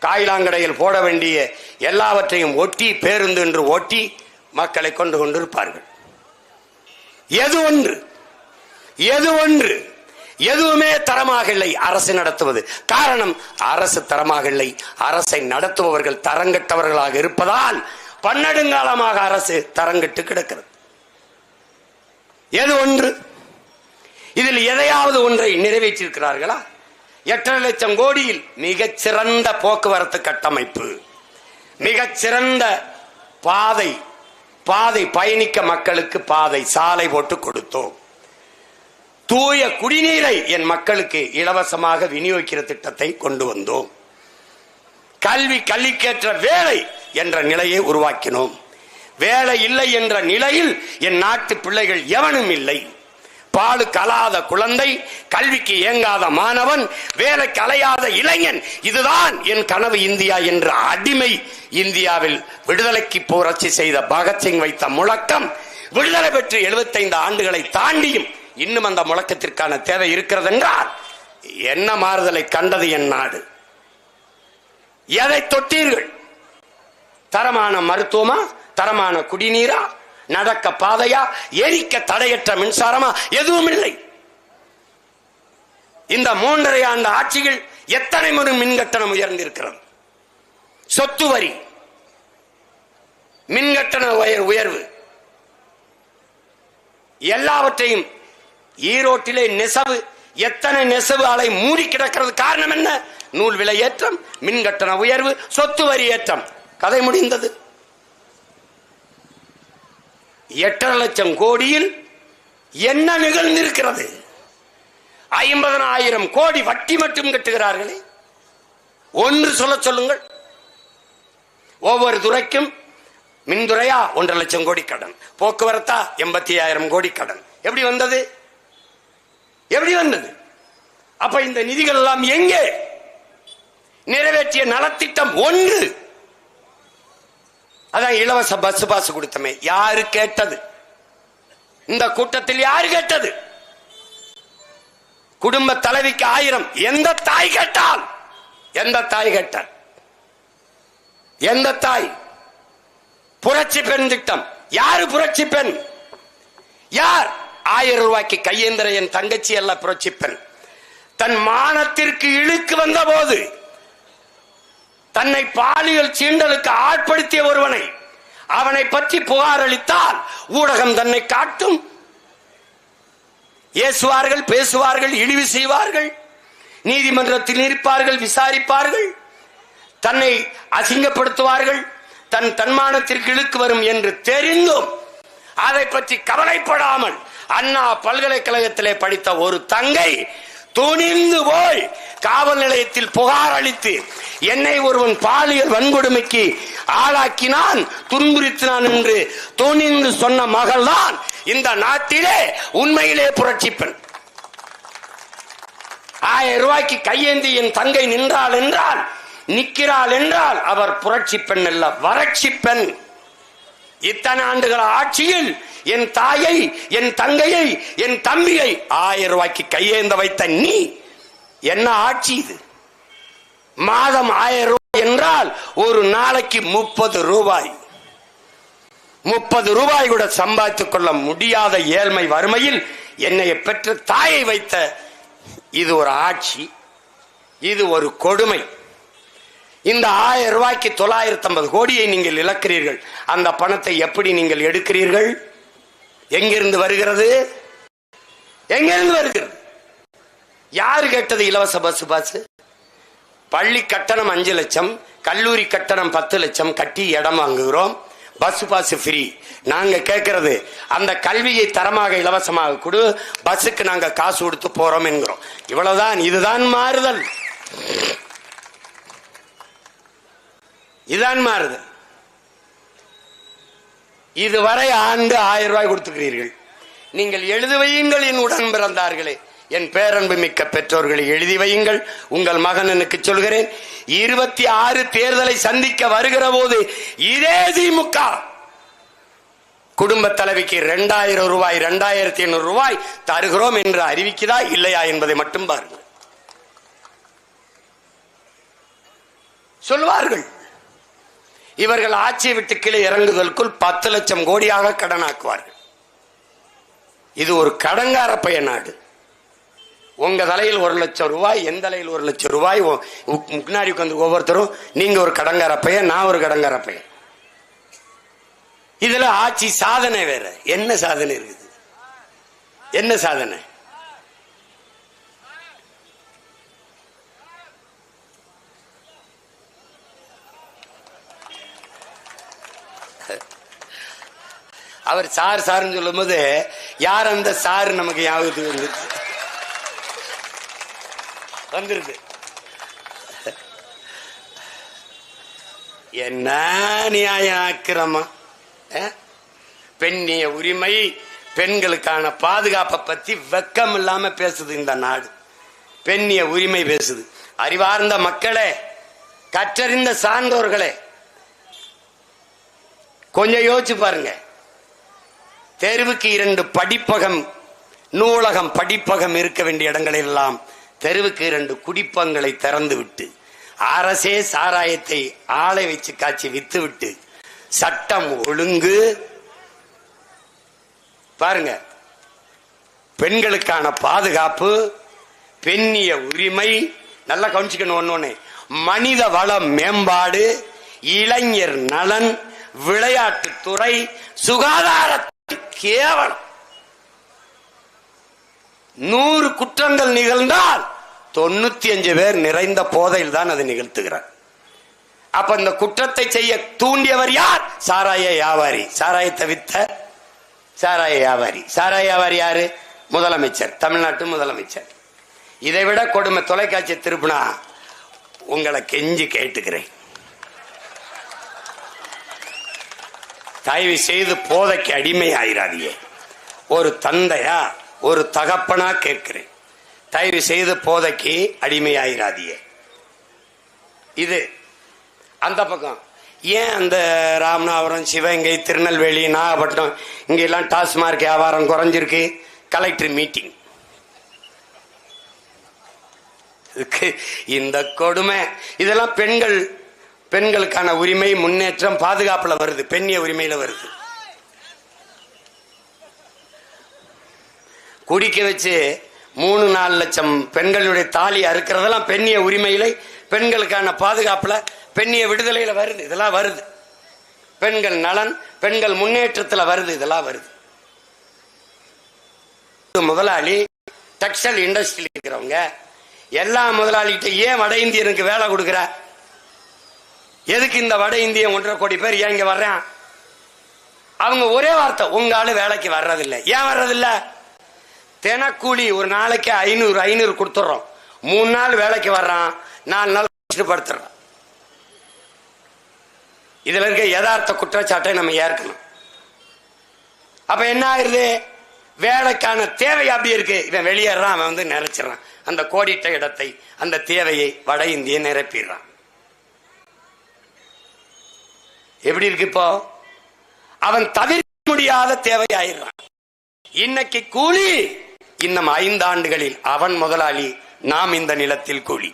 காயிலாங்கடையில் போட வேண்டிய எல்லாவற்றையும் ஒட்டி பேருந்து என்று ஒட்டி மக்களை கொண்டு கொண்டிருப்பார்கள். எது ஒன்று? எது ஒன்று? எதுவுமே தரமாக இல்லை. அரசு நடத்துவது. காரணம் அரசு தரமாக இல்லை. அரசை நடத்துபவர்கள் தரங்கட்டவர்களாக இருப்பதால் பன்னெடுங்காலமாக அரசு தரங்கட்டு கிடக்கிறது. எது ஒன்று? இதில் எதையாவது ஒன்றை நிறைவேற்றியிருக்கிறார்களா? எட்டரை லட்சம் கோடியில் மிகச் சிறந்த போக்குவரத்து கட்டமைப்பு மிகச் சிறந்த பாதை பாதை பயணிக்க மக்களுக்கு பாதை சாலை போட்டு கொடுத்தோம். தூய குடிநீரை என் மக்களுக்கு இலவசமாக விநியோகிக்கிற திட்டத்தை கொண்டு வந்தோம். கல்வி கல்விக்கேற்ற வேலை என்ற நிலையை உருவாக்கினோம். வேலை இல்லை என்ற நிலையில் என் நாட்டு பிள்ளைகள் எவனும் இல்லை. பாலு கலாத குழந்தை கல்விக்கு இயங்காத மாணவன் வேலை கலையாத இளைஞன். இதுதான் என் கனவு இந்தியா என்ற அடிமை. இந்தியாவில் விடுதலைக்கு புரட்சி செய்த பகத்சிங் வைத்த முழக்கம் விடுதலை பெற்று 75 ஆண்டுகளை தாண்டியும் இன்னும் அந்த முழக்கத்திற்கான தேவை இருக்கிறது என்றால் என்ன மாறுதலை கண்டது என் நாடு? எதை தொட்டீர்கள்? தரமான மருத்துவமா? தரமான குடிநீரா? நடக்க பாதையா எரிக்க தடையற்ற மின்சாரமா? எதுவும் இல்லை இந்த மூன்றரை ஆண்டு ஆட்சியில் எத்தனை முறை மின் கட்டணம் உயர்ந்திருக்கிறது? சொத்து வரி மின் கட்டண உயர் உயர்வு. எல்லாவற்றையும் ஈரோட்டிலே நெசவு எத்தனை நெசவு ஆலை மூடி கிடக்கிறது? காரணம் என்ன? நூல் விலை ஏற்றம் மின் கட்டண உயர்வு சொத்து வரி ஏற்றம். கதை முடிந்தது. எட்டரை லட்சம் கோடியில் என்ன நிகழ்ந்திருக்கிறது? ஐம்பதனாயிரம் கோடி வட்டி மட்டும் கட்டுகிறார்களே. ஒன்று சொல்ல சொல்லுங்கள். ஒவ்வொரு துறைக்கும் மின்துறையா ஒன்றரை லட்சம் கோடி கடன். போக்குவரத்தா எண்பத்தி ஆயிரம் கோடி கடன். எப்படி வந்தது? எப்படி வந்தது? அப்ப இந்த நிதிகள் எல்லாம் எங்கே? நிறைவேற்றிய நலத்திட்டம் ஒன்று. அதான் இலவச பஸ் பாஸ் கொடுத்தமே. யாரு கேட்டது? இந்த கூட்டத்தில் யாரு கேட்டது? குடும்ப தலைவிக்கு ஆயிரம். எந்த தாய் கேட்டால்? எந்த தாய் கேட்டால்? எந்த தாய்? புரட்சி பெண் திட்டம். யாரு புரட்சி பெண்? யார்? ஆயிரம் ரூபாய்க்கு கையேந்திர என் தங்கச்சி அல்ல புரட்சி பெண். தன் மானத்திற்கு இழுக்கு வந்த போது தன்னை பாலியல் சீண்டலுக்கு ஆட்படுத்திய ஒருவனை அவனை பற்றி புகார் அளித்தால் ஊடகம் தன்னை காட்டும். ஏசுவார்கள் பேசுவார்கள் இழிவு செய்வார்கள் நீதிமன்றத்தில் இருப்பார்கள் விசாரிப்பார்கள் தன்னை அசிங்கப்படுத்துவார்கள் தன் தன்மானத்திற்கு இழுக்கு வரும் என்று தெரிந்தும் அதை பற்றி கவலைப்படாமல் அண்ணா பல்கலைக்கழகத்திலே படித்த ஒரு தங்கை துணிந்து போய் காவல் நிலையத்தில் புகார் அளித்து என்னை ஒருவன் பாலியல் வன்கொடுமைக்கு ஆளாக்கினான் துன்புறுத்தினான் என்று துணிந்து சொன்ன மகள்தான் இந்த நாட்டிலே உண்மையிலே புரட்சி பெண் ஆயிரம் ரூபாய்க்கு கையேந்தி என் தங்கை நின்றாள் என்றால் நிற்கிறாள் என்றால் அவர் புரட்சி பெண் அல்ல வறட்சி பெண் இத்தனை ஆண்டுகள் ஆட்சியில் என் தாயை என் தங்கையை என் தம்பியை ஆயிரம் ரூபாய்க்கு கையேந்த வைத்த நீ என்ன ஆட்சி இது? மாதம் ஆயிரம் ரூபாய் என்றால் ஒரு நாளைக்கு முப்பது ரூபாய். முப்பது ரூபாய் கூட சம்பாதித்துக் கொள்ள முடியாத ஏழ்மை வறுமையில் என்னை பெற்ற தாயை வைத்த இது ஒரு ஆட்சி இது ஒரு கொடுமை. இந்த ஆயிரம் ரூபாய்க்கு தொள்ளாயிரத்தி ஐம்பது கோடியை நீங்கள் இழக்கிறீர்கள். அந்த பணத்தை எப்படி நீங்கள் எடுக்கிறீர்கள்? எங்கிருந்து வருகிறது? எங்கிருந்து வருகிறது? யாரு கேட்டது இலவச பஸ் பாஸ்? பள்ளி கட்டணம் அஞ்சு லட்சம் கல்லூரி கட்டணம் பத்து லட்சம் கட்டி இடம் வாங்குகிறோம். பஸ் பாஸ் ஃப்ரீ நாங்க கேட்கறது அந்த கல்வியை தரமாக இலவசமாக கொடு பஸ்ஸுக்கு நாங்க காசு கொடுத்து போறோம் என்கிறோம். இவ்வளவுதான் இதுதான் மாறுதல். இதுதான் மாறுதல். இதுவரை ஆண்டு ஆயிரம் ரூபாய் கொடுத்துக்கிறீர்கள் நீங்கள் எழுதி வையுங்கள் என் உடன் பிறந்தார்களே. என் பேரன்பு மிக்க பெற்றோர்களை எழுதி வையுங்கள். உங்கள் மகனனுக்கு சொல்கிறேன் இருபத்தி ஆறு தேர்தலை சந்திக்க வருகிற போது இதே திமுக குடும்ப தலைவிக்கு இரண்டாயிரம் ரூபாய் இரண்டாயிரத்தி ஐநூறு ரூபாய் தருகிறோம் என்று அறிவிக்கிறதா இல்லையா என்பதை மட்டும் பாருங்கள். சொல்வார்கள். இவர்கள் ஆட்சியை விட்டு கீழே இறங்குதலுக்குள் பத்து லட்சம் கோடியாக கடனாக்குவார்கள். இது ஒரு கடங்கார பைய நாடு உங்க தலையில் ஒரு லட்சம் ரூபாய் என் தலையில் ஒரு லட்சம் ரூபாய் முன்னாடி உட்காந்து ஒவ்வொருத்தரும் நீங்க ஒரு கடங்கார பையன் நான் ஒரு கடங்கார பையன். இதுல ஆட்சி சாதனை வேற. என்ன சாதனை இருக்குது? என்ன சாதனை? அவர் சார் சார்னு சொல்லும்போது யார் அந்த சார்? நமக்கு ஞாபகத்துக்கு வந்துருக்கு வந்துருது. என்ன நியாயம் ஆக்கிரமா பெண்ணிய உரிமை பெண்களுக்கான பாதுகாப்பை பத்தி வெக்கம் இல்லாம பேசுது இந்த நாடு. பெண்ணிய உரிமை பேசுது. அறிவார்ந்த மக்களே கற்றறிந்த சான்றோர்களே கொஞ்சம் யோசிச்சு பாருங்க. தெருவுக்கு இரண்டு படிப்பகம் நூலகம் படிப்பகம் இருக்க வேண்டிய இடங்களெல்லாம் தெருவுக்கு இரண்டு குடிப்பங்களை திறந்து விட்டு அரசே சாராயத்தை ஆளை வச்சு காய்ச்சி வித்து விட்டு சட்டம் ஒழுங்கு பாருங்க. பெண்களுக்கான பாதுகாப்பு பெண்ணிய உரிமை நல்லா கவனிச்சுக்கணும் ஒன்னொன்னு. மனித வள மேம்பாடு இளைஞர் நலன் விளையாட்டுத்துறை சுகாதார கேவலம். நூறு குற்றங்கள் நிகழ்ந்தால் தொண்ணூத்தி அஞ்சு பேர் நிறைந்த போதையில் தான் அதை நிகழ்த்துகிறார். அப்ப இந்த குற்றத்தை செய்ய தூண்டியவர் யார்? சாராய வியாபாரி. சாராயத்தை வித்த சாராய வியாபாரி. சாராய வியாபாரி யாரு? முதலமைச்சர். தமிழ்நாட்டு முதலமைச்சர். இதை விட கொடுமை தொலைக்காட்சி திருப்பினா உங்களை கெஞ்சி கேட்டுக்கிறேன். தயவு செய்து போதைக்கு அடிமை ஆயிராதியே ஒரு தந்தையா ஒரு தகப்பனா கேட்கிறேன். தயவு செய்து போதைக்கு அடிமை ஆயிராதியே இது அந்த பக்கம். ஏன் அந்த ராமநாதபுரம் சிவகங்கை திருநெல்வேலி நாகப்பட்டினம் இங்கெல்லாம் டாஸ்மார்க் வியாபாரம் குறைஞ்சிருக்கு? Collector meeting. இதுக்கு இந்த கொடுமை. இதெல்லாம் பெண்கள் பெண்களுக்கான உரிமை முன்னேற்றம் பாதுகாப்புல வருது பெண்ணிய உரிமையில வருது. குடிக்க வச்சு மூணு நாலு லட்சம் பெண்களுடைய தாலி அறுக்கிறதெல்லாம் பெண்ணிய உரிமையில பெண்களுக்கான பாதுகாப்புல பெண்ணிய விடுதலையில வருது இதெல்லாம் வருது. பெண்கள் நலன் பெண்கள் முன்னேற்றத்துல வருது இதெல்லாம் வருது. முதலாளி டெக்ஸ்டைல் இண்டஸ்ட்ரியில் இருக்கிறவங்க எல்லா முதலாளிகிட்ட ஏன் வட இந்தியனுக்கு வேலை கொடுக்குற? எதுக்கு இந்த வட இந்தியன் ஒன்றரை கோடி பேர் ஏன் இங்க வர்றான்? அவங்க ஒரே வார்த்தை உங்க ஆளு வேலைக்கு வர்றதில்லை. ஏன் வர்றதில்ல? தினக்கூலி ஒரு நாளைக்கு ஐநூறு ஐநூறு கொடுத்துட்றோம் மூணு நாள் வேலைக்கு வர்றான் நாலு நாள் கஷ்டப்படுத்துறான் இதுல இருக்க யதார்த்த குற்றச்சாட்டை நம்ம ஏற்கணும். அப்ப என்ன ஆயிருது வேலைக்கான தேவை அப்படி இருக்கு. இவன் வெளியேறான் அவன் வந்து நிறைச்சிடறான் அந்த கோடிட்ட இடத்தை அந்த தேவையை வட இந்திய நிரப்பிடுறான். எப்படி இருக்கு இப்போ? அவன் தவிர்க்க முடியாத தேவையாயிருவான் இன்னைக்கு கூலி இன்னும் ஐந்தாண்டுகளில் அவன் முதலாளி நாம் இந்த நிலத்தில் கூலி.